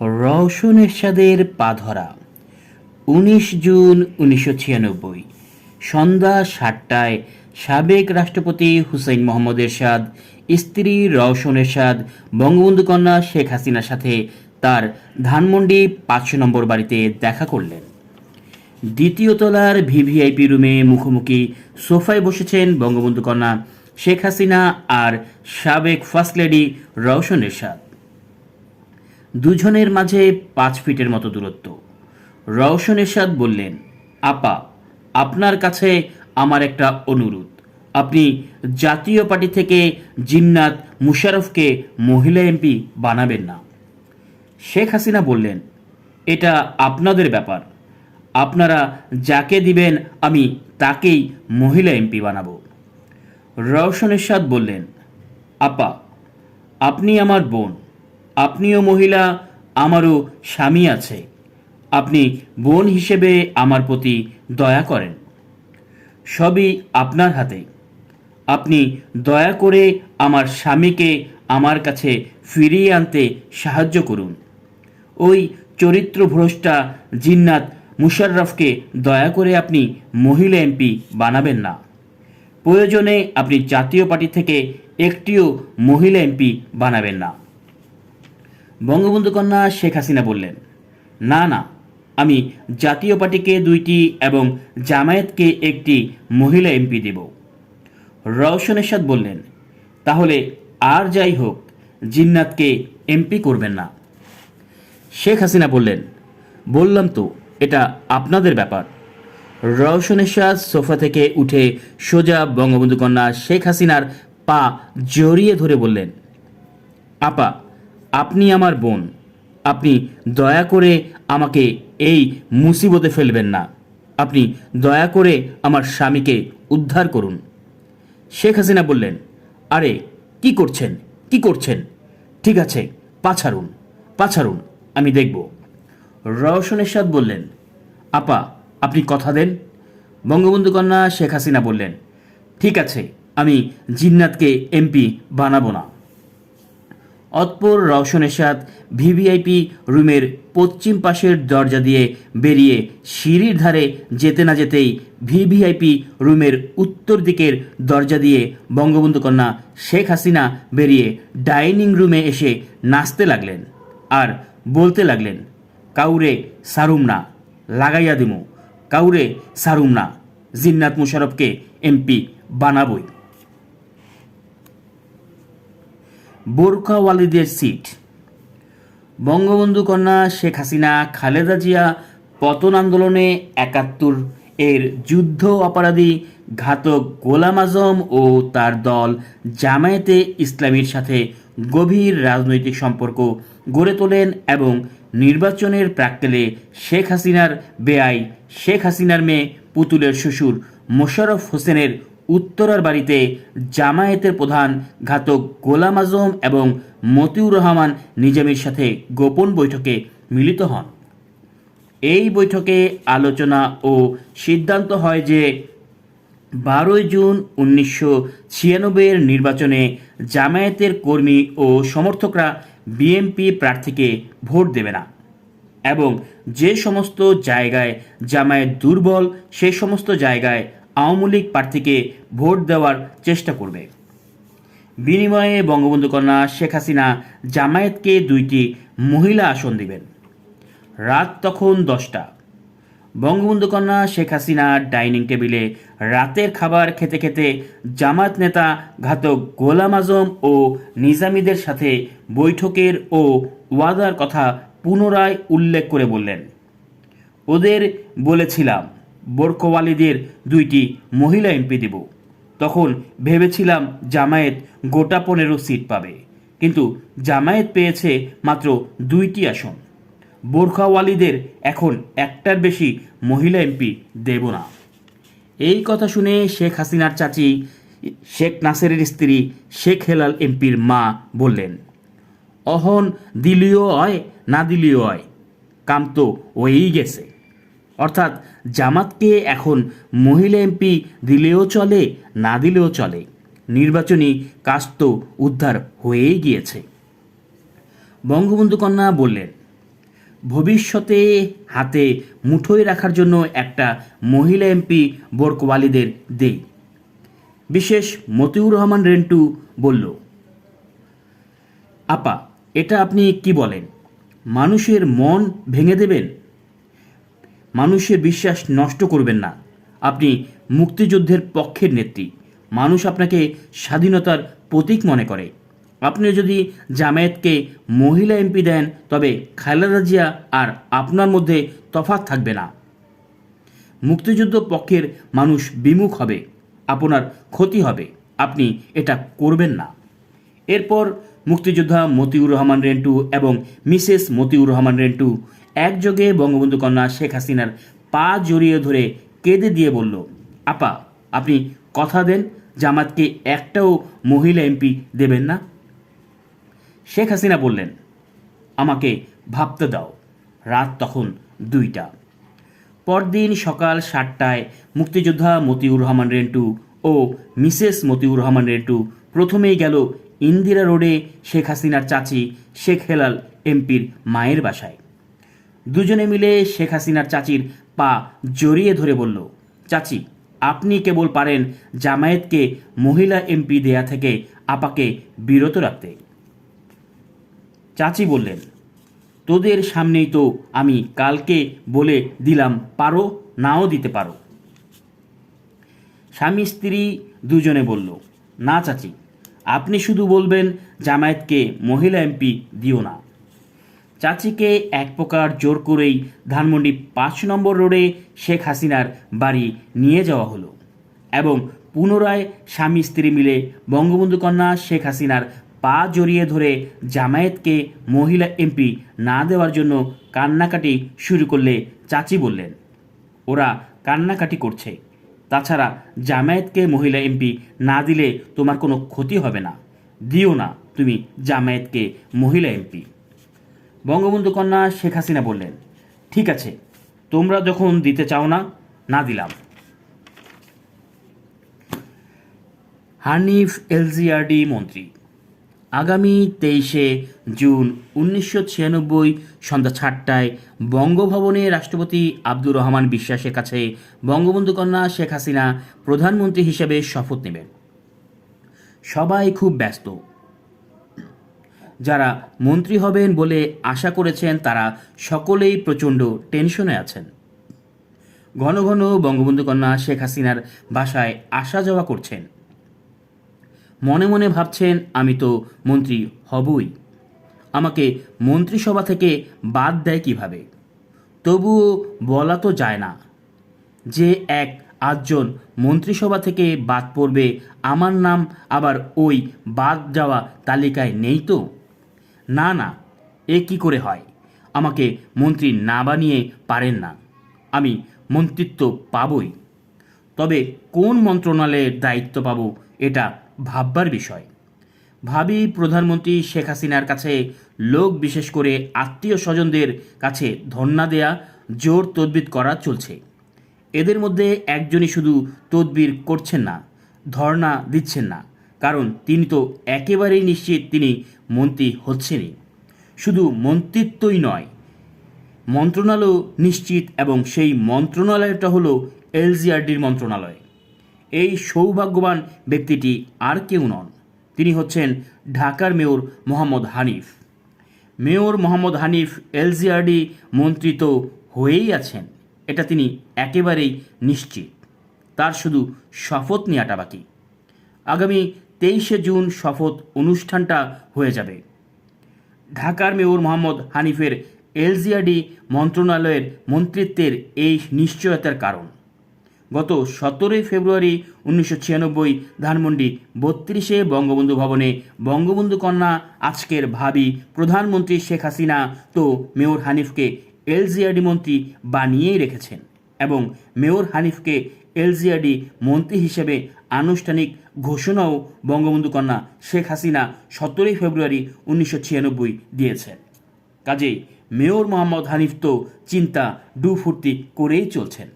রওশন এরশাদের পা ধরা। উনিশ জুন উনিশশো ছিয়ানব্বই, সন্ধ্যা সাতটায় সাবেক রাষ্ট্রপতি হুসেইন মোহাম্মদ এরশাদ, স্ত্রী রওশন এরশাদ, বঙ্গবন্ধু কন্যা শেখ হাসিনার সাথে তার ধানমন্ডি পাঁচশো নম্বর বাড়িতে দেখা করলেন। দ্বিতীয় তলার ভিভিআইপি রুমে মুখোমুখি সোফায় বসেছেন বঙ্গবন্ধু কন্যা শেখ হাসিনা আর সাবেক ফার্স্ট লেডি রওশন এরশাদ। দুজনের মাঝে পাঁচ ফিটের মতো দূরত্ব। রওশন এরশাদ বললেন, আপা, আপনার কাছে আমার একটা অনুরোধ। আপনি জাতীয় পার্টি থেকে জিন্নাত মুশারফকে মহিলা এমপি বানাবেন না। শেখ হাসিনা বললেন, এটা আপনাদের ব্যাপার। আপনারা যাকে দিবেন, আমি তাকেই মহিলা এমপি বানাবো। রওশন এরশাদ বললেন, আপা, আপনি আমার বোন। আপনিও মহিলা, আমারও স্বামী আছে। আপনি বোন হিসেবে আমার প্রতি দয়া করেন। সবই আপনার হাতে। আপনি দয়া করে আমার স্বামীকে আমার কাছে ফিরিয়ে আনতে সাহায্য করুন। ওই চরিত্রভ্রষ্টা জিন্নাত মুশাররফকে দয়া করে আপনি মহিলা এমপি বানাবেন না। প্রয়োজনে আপনি জাতীয় পার্টি থেকে একটিও মহিলা এমপি বানাবেন না। বঙ্গবন্ধু কন্যা শেখ হাসিনা বললেন, না না, আমি জাতীয় পার্টিকে দুইটি এবং জামায়াতকে একটি মহিলা এমপি দেব। রওশন এরশাদ বললেন, তাহলে আর যাই হোক, জিন্নাতকে এমপি করবেন না। শেখ হাসিনা বললেন, বললাম তো, এটা আপনাদের ব্যাপার। রওশন এরশাদ সোফা থেকে উঠে সোজা বঙ্গবন্ধু কন্যা শেখ হাসিনার পা জড়িয়ে ধরে বললেন, আপা আপনি আমার বোন। আপনি দয়া করে আমাকে এই মুসিবতে ফেলবেন না। আপনি দয়া করে আমার স্বামীকে উদ্ধার করুন। শেখ হাসিনা বললেন, আরে, কি করছেন? কি করছেন? ঠিক আছে, পাছাড়ুন পাছাড়ুন, আমি দেখব। রওশন এরশাদ বললেন, আপা, আপনি কথা দেন। বঙ্গবন্ধু কন্যা শেখ হাসিনা বললেন, ঠিক আছে, আমি জিন্নাতকে এমপি বানাবো না। অতপর রওশন এরশাদ ভিভিআইপি রুমের পশ্চিম পাশের দরজা দিয়ে বেরিয়ে সিঁড়ির ধারে যেতে না যেতেই ভিভিআইপি রুমের উত্তর দিকের দরজা দিয়ে বঙ্গবন্ধু কন্যা শেখ হাসিনা বেরিয়ে ডাইনিং রুমে এসে নাচতে লাগলেন আর বলতে লাগলেন, কাউরে সারুম না, লাগাইয়া দিমু। কাউরে সারুম না, জিন্নাত মুশারফকে এমপি বানাবই। বোরখাওয়ালিদের সিট। বঙ্গবন্ধু কন্যা শেখ হাসিনা, খালেদা জিয়া পতন আন্দোলনে একাত্তর। এর যুদ্ধ অপরাধী ঘাতক গোলাম আজম ও তার দল জামায়াতে ইসলামীর সাথে গভীর রাজনৈতিক সম্পর্ক গড়ে তোলেন এবং নির্বাচনের প্রাক্কালে শেখ হাসিনার বেআই শেখ হাসিনার মেয়ে পুতুলের শ্বশুর মোশাররফ হোসেনের উত্তরার বাড়িতে জামায়াতের প্রধান ঘাতক গোলাম আজম এবং মতিউর রহমান নিজামের সাথে গোপন বৈঠকে মিলিত হন। এই বৈঠকে আলোচনা ও সিদ্ধান্ত হয় যে বারোই জুন উনিশশো ছিয়ানব্বইয়ের নির্বাচনে জামায়াতের কর্মী ও সমর্থকরা বিএনপি প্রার্থীকে ভোট দেবে না এবং যে সমস্ত জায়গায় জামায়াত দুর্বল সেই সমস্ত জায়গায় আওয়ামী লীগ প্রার্থীকে ভোট দেওয়ার চেষ্টা করবে। বিনিময়ে বঙ্গবন্ধু কন্যা শেখ হাসিনা জামায়াতকে দুইটি মহিলা আসন দিবেন। রাত তখন দশটা। বঙ্গবন্ধু কন্যা শেখ হাসিনা ডাইনিং টেবিলে রাতের খাবার খেতে খেতে জামাত নেতা ঘাতক গোলাম আজম ও নিজামীদের সাথে বৈঠকের ও ওয়াদার কথা পুনরায় উল্লেখ করে বললেন। ওদের বলেছিলাম বোরকোয়ালিদের দুইটি মহিলা এমপি দেব। তখন ভেবেছিলাম জামায়াত গোটা পনেরো সিট পাবে। কিন্তু জামায়াত পেয়েছে মাত্র দুইটি আসন। বোরখাওয়ালিদের এখন একটার বেশি মহিলা এমপি দেব না। এই কথা শুনে শেখ হাসিনার চাচি, শেখ নাসেরের স্ত্রী, শেখ হেলাল এমপির মা বললেন, অহন দিলিও হয় না দিলিও হয় কাম তো হয়েই গেছে। অর্থাৎ জামাতকে এখন মহিলা এমপি দিলেও চলে, না দিলেও চলে। নির্বাচনী কাজ তো উদ্ধার হয়েই গিয়েছে। বঙ্গবন্ধু কন্যা বললেন, ভবিষ্যতে হাতে মুঠোয় রাখার জন্য একটা মহিলা এমপি বোরকওয়ালিদের দেই। বিশেষ মতিউর রহমান রেন্টু বলল, আপা, এটা আপনি কি বলেন? মানুষের মন ভেঙে দেবেন? মানুষের বিশ্বাস নষ্ট করবেন না। আপনি মুক্তিযুদ্ধের পক্ষের নেত্রী। মানুষ আপনাকে স্বাধীনতার প্রতীক মনে করে। আপনি যদি জামায়াতকে মহিলা এমপি দেন, তবে খালেদা জিয়া আর আপনার মধ্যে তফাৎ থাকবে না। মুক্তিযুদ্ধ পক্ষের মানুষ বিমুখ হবে, আপনার ক্ষতি হবে। আপনি এটা করবেন না। এরপর মুক্তিযোদ্ধা মতিউর রহমান রেন্টু এবং মিসেস মতিউর রহমান রেন্টু একযোগে বঙ্গবন্ধু কন্যা শেখ হাসিনার পা জড়িয়ে ধরে কেঁদে দিয়ে বলল, আপা, আপনি কথা দেন, জামাতকে একটাও মহিলা এমপি দেবেন না। শেখ হাসিনা বললেন, আমাকে ভাবতে দাও, রাত তখন দুইটা। পরদিন সকাল সাতটায় মুক্তিযোদ্ধা মতিউর রহমান রেন্টু ও মিসেস মতিউর রহমান রেন্টু প্রথমেই গেল ইন্দিরা রোডে শেখ হাসিনার চাচি শেখ হেলাল এমপির মায়ের বাসায়। দুজনে মিলে শেখ হাসিনার চাচির পা জড়িয়ে ধরে বলল, চাচি, আপনি কেবল পারেন জামায়াতকে মহিলা এমপি দেয়া থেকে আপাকে বিরত রাখতে। চাচি বললেন, তোদের সামনেই তো আমি কালকে বলে দিলাম, পারো নাও দিতে পারো। স্বামী স্ত্রী দুজনে বলল, না চাচি, আপনি শুধু বলবেন জামায়াতকে মহিলা এমপি দিও না। চাচিকে এক প্রকার জোর করেই ধানমন্ডি পাঁচ নম্বর রোডে শেখ হাসিনার বাড়ি নিয়ে যাওয়া হলো এবং পুনরায় স্বামী স্ত্রী মিলে বঙ্গবন্ধু কন্যা শেখ হাসিনার পা জড়িয়ে ধরে জামায়াতকে মহিলা এমপি না দেওয়ার জন্য কান্নাকাটি শুরু করলে চাচি বললেন, ওরা কান্নাকাটি করছে। তাছাড়া জামায়াতকে মহিলা এমপি না দিলে তোমার কোনো ক্ষতি হবে না। দিও না তুমি জামায়াতকে মহিলা এমপি। বঙ্গবন্ধু কন্যা শেখ হাসিনা বললেন, ঠিক আছে, তোমরা যখন দিতে চাও না না দিলাম। হানিফ এলজিআরডি মন্ত্রী, আগামী তেইশে জুন উনিশশো ছিয়ানব্বই সন্ধ্যা সাতটায় বঙ্গভবনে রাষ্ট্রপতি আব্দুর রহমান বিশ্বাসের কাছে বঙ্গবন্ধু কন্যা শেখ হাসিনা প্রধানমন্ত্রী হিসেবে শপথ নেবেন। সবাই খুব ব্যস্ত। যারা মন্ত্রী হবেন বলে আশা করেছেন, তারা সকলেই প্রচণ্ড টেনশনে আছেন। ঘন ঘন বঙ্গবন্ধু কন্যা শেখ হাসিনার বাসায় আসা যাওয়া করছেন। মনে মনে ভাবছেন, আমি তো মন্ত্রী হবই। আমাকে মন্ত্রিসভা থেকে বাদ দেয় কীভাবে? তবুও বলা তো যায় না যে এক আটজন মন্ত্রিসভা থেকে বাদ পড়বে। আমার নাম আবার ওই বাদ যাওয়া তালিকায় নেই তো? না না, এ কি করে হয়? আমাকে মন্ত্রী না বানিয়ে পারেন না। আমি মন্ত্রিত্ব পাবই। তবে কোন মন্ত্রণালয়ের দায়িত্ব পাবো, এটা ভাববার বিষয়। ভাবি প্রধানমন্ত্রী শেখ হাসিনার কাছে লোক বিশেষ করে আত্মীয় স্বজনদের কাছে ধর্ণা দেয়া, জোর তদবির করা চলছে। এদের মধ্যে একজনই শুধু তদবির করছেন না, ধর্ণা দিচ্ছেন না। কারণ তিনি তো একেবারেই নিশ্চিত তিনি মন্ত্রী হচ্ছেনই। শুধু মন্ত্রিত্বই নয় মন্ত্রণালয় নিশ্চিত এবং সেই মন্ত্রণালয়টা হলো এলজিআরডির মন্ত্রণালয়। এই সৌভাগ্যবান ব্যক্তিটি আর কেউ নন। তিনি হচ্ছেন ঢাকার mayor Mohammad Hanif. Mayor Mohammad Hanif LGRD মন্ত্রী তো হয়েই আছেন, এটা তিনি একেবারেই নিশ্চিত। তার শুধু শপথ নেওয়াটা বাকি। আগামী তেইশে জুন শপথ অনুষ্ঠানটা হয়ে যাবে। ঢাকার মেয়র মোহাম্মদ হানিফের এলজিআরডি মন্ত্রণালয়ের মন্ত্রিত্বের এই নিশ্চয়তার কারণ। গত সতেরোই ফেব্রুয়ারি উনিশশো ছিয়ানব্বই ধানমন্ডি বত্রিশে বঙ্গবন্ধু ভবনে বঙ্গবন্ধু কন্যা, আজকের ভাবি প্রধানমন্ত্রী শেখ হাসিনা তো মেয়র হানিফকে এলজিআরডি মন্ত্রী বানিয়েই রেখেছেন এবং মেয়র হানিফকে এলজিআরডি মন্ত্রী হিসেবে আনুষ্ঠানিক ঘোষণাও বঙ্গবন্ধু কন্যা শেখ হাসিনা সতেরোই ফেব্রুয়ারি উনিশশো ছিয়ানব্বই দিয়েছেন কাজেই মেয়র মোহাম্মদ হানিফ তো চিন্তা, ডুফুর্তি করেই চলছেন।